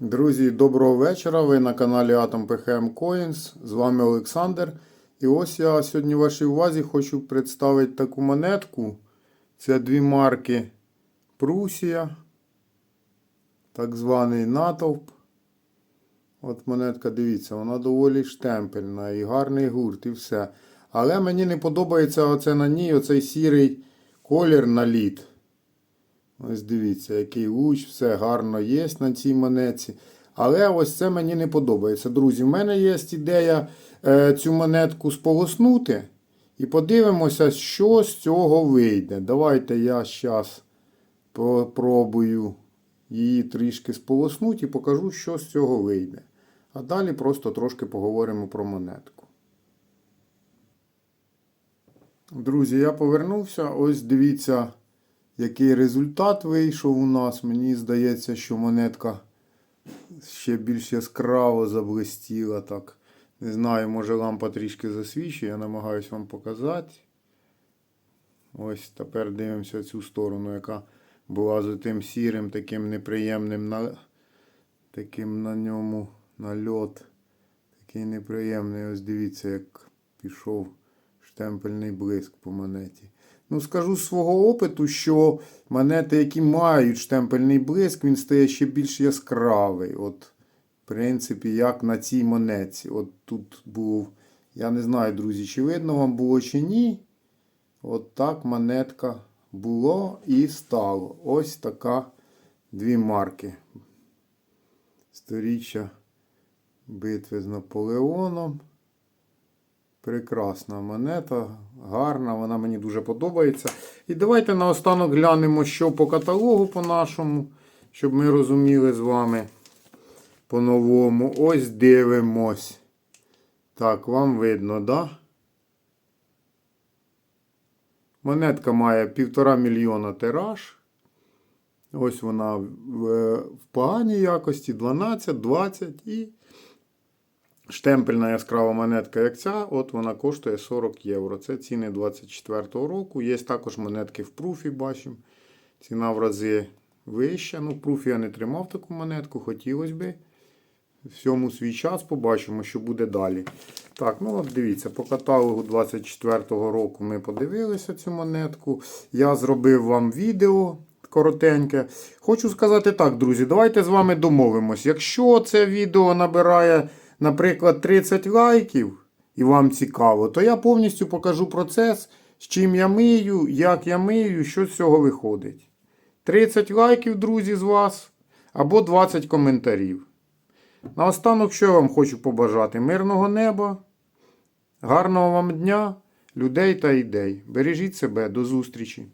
Друзі, доброго вечора. Ви на каналі Atom PHM Coins. З вами Олександр. І ось я сьогодні вашій увазі хочу представити таку монетку. Це дві марки Прусія, так званий натовп. От монетка, дивіться, вона доволі штемпельна і гарний гурт, і все. Але мені не подобається оце на ній, оцей сірий колір наліт. Ось дивіться, який луч, все гарно є на цій монетці. Але ось це мені не подобається. Друзі, в мене є ідея е, цю монетку сполоснути. І подивимося, що з цього вийде. Давайте я зараз попробую її трішки сполоснути і покажу, що з цього вийде. А далі просто трошки поговоримо про монетку. Друзі, я повернувся. Ось дивіться який результат вийшов у нас. Мені здається, що монетка ще більш яскраво заблистіла. так. Не знаю, може лампа трішки засвічує, я намагаюся вам показати. Ось тепер дивимося цю сторону, яка була з тим сірим, таким неприємним на... таким на ньому нальот. Такий неприємний. Ось дивіться, як пішов штемпельний блиск по монеті. Ну, скажу з свого опиту, що монети, які мають штемпельний блиск, він стає ще більш яскравий. От, в принципі, як на цій монетці. От тут був, я не знаю, друзі, чи видно вам було чи ні. От так монетка було і стало. Ось така дві марки. Сторіччя битви з Наполеоном. Прекрасна монета, гарна, вона мені дуже подобається. І давайте наостанок глянемо, що по каталогу по нашому, щоб ми розуміли з вами по-новому. Ось дивимось. Так, вам видно, да? Монетка має півтора мільйона тираж. Ось вона в поганій якості 12, 20 і. Штемпельна яскрава монетка, як ця, от вона коштує 40 євро. Це ціни 24-го року. Є також монетки в пруфі, бачимо. Ціна в рази вища. Ну, в пруфі я не тримав таку монетку, хотілося би. Всьому свій час побачимо, що буде далі. Так, ну от дивіться, по каталогу 24-го року ми подивилися цю монетку. Я зробив вам відео коротеньке. Хочу сказати так, друзі, давайте з вами домовимось. Якщо це відео набирає наприклад, 30 лайків, і вам цікаво, то я повністю покажу процес, з чим я мию, як я мию, що з цього виходить. 30 лайків, друзі, з вас, або 20 коментарів. Наостанок, що я вам хочу побажати? Мирного неба, гарного вам дня, людей та ідей. Бережіть себе, до зустрічі!